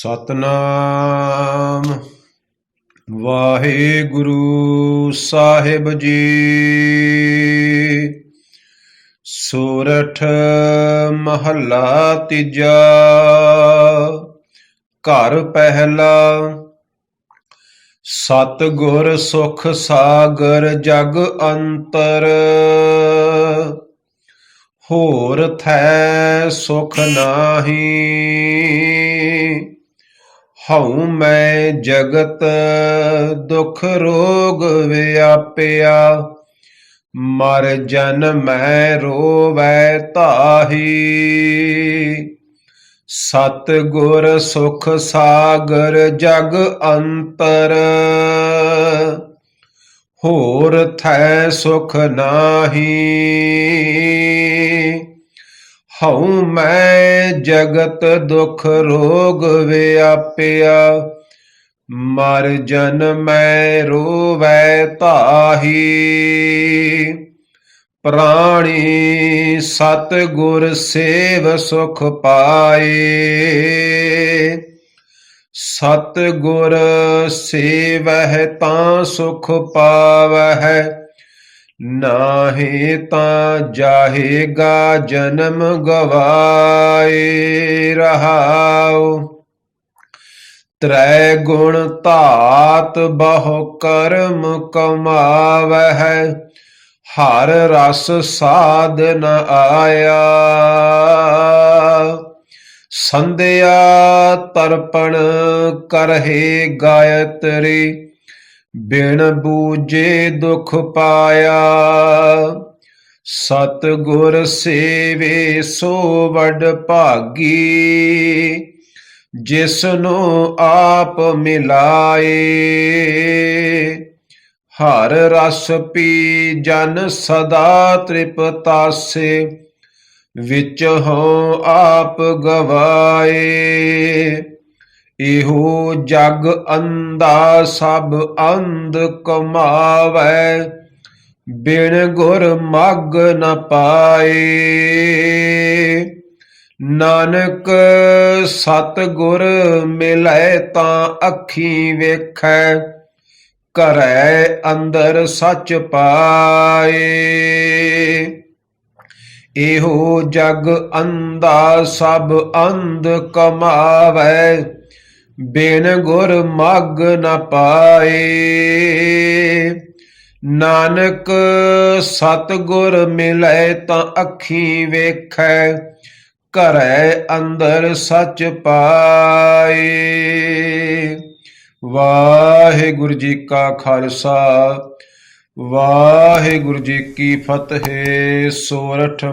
ਸਤਨਾਮ। ਵਾਹਿਗੁਰੂ ਸਾਹਿਬ ਜੀ। ਸੋਰਠ ਮਹੱਲਾ ਤੀਜਾ। ਘਰ ਪਹਿਲਾ। ਸਤ ਗੁਰ ਸੁਖ ਸਾਗਰ ਜਗ ਅੰਤਰ। ਹੋਰ ਥੈ ਸੁਖ ਨਾਹੀ। ਹਉ ਮੈਂ ਜਗਤ, ਦੁਖ ਰੋਗ ਵਿਆਪਿਆ। ਮਰ ਜਨ ਮੈਂ ਰੋਵੈ ਤਾਹੀ ਸਤ ਗੁਰ ਸੁਖ ਸਾਗਰ ਜਗ ਅੰਤਰ। ਹੋਰ ਥੈ ਸੁਖ ਨਾਹੀ। ਹਉ ਮੈਂ ਜਗਤ ਦੁਖ ਰੋਗ ਵਿਆਪਿਆ। ਮਰ ਜਨ ਮੈਂ ਰੋਵੈ ਤਾਹੀ ਪ੍ਰਾਣੀ ਸਤ ਗੁਰ ਸੇਵ ਸੁਖ ਪਾਏ। ਸਤ ਗੁਰ ਸੇਵਹਿ ਤਾਂ ਸੁਖ ਪਾਵਹਿ। ਨਾਹੀ ਤਾਂ ਜਾਹੇਗਾ ਜਨਮ ਗਵਾਏ ਰਹਾਉ। ਤ੍ਰੈ ਗੁਣ ਧਾਤ ਬਹੁ ਕਰਮ ਕਮਾਵਹਿ, ਹਰ ਰਸ ਸਾਧ ਨ ਆਇਆ। ਸੰਧਿਆ ਤਰਪਣ ਕਰਹਿ ਗਾਇਤਰੀ ਬਿਨ ਬੂਝੇ ਦੁਖ ਪਾਇਆ। ਸਤ ਗੁਰ ਸੇਵੇ ਸੋ ਵਡ ਭਾਗੀ। ਜਿਸ ਨੂੰ ਆਪ ਮਿਲਾਏ। ਹਰ ਰਸ ਪੀ ਜਨ ਸਦਾ ਤ੍ਰਿਪਤਾਸੇ। ਵਿੱਚ ਹੋ ਆਪ ਗਵਾਏ। ਇਹੋ ਜਗ ਅੰਦਾ ਸਭ ਅੰਧ ਕਮਾਵੈ, ਬਿਨ ਗੁਰ ਮਗ ਨ ਪਾਏ। ਨਾਨਕ ਸਤ ਗੁਰ ਮਿਲੈ ਤਾਂ ਅੱਖੀ ਵੇਖੈ, ਘਰੈ ਅੰਦਰ ਸੱਚ ਪਾਏ। ਇਹੋ ਜਗ ਅੰਦਾ ਸਭ ਅੰਧ ਕਮਾਵੈ ਬਿਨ ਗੁਰ ਮਗ ਨ ਪਾਏ। ਨਾਨਕ ਸਤ ਗੁਰ ਮਿਲੈ ਤਾਂ ਅੱਖੀ ਵੇਖੈ, ਘਰੈ ਅੰਦਰ ਸੱਚ ਪਾਏ। ਵਾਹਿਗੁਰੂ ਜੀ ਕਾ ਖਾਲਸਾ, ਵਾਹਿਗੁਰੂ ਜੀ ਕੀ ਫਤਿਹ, ਸੋਰਠ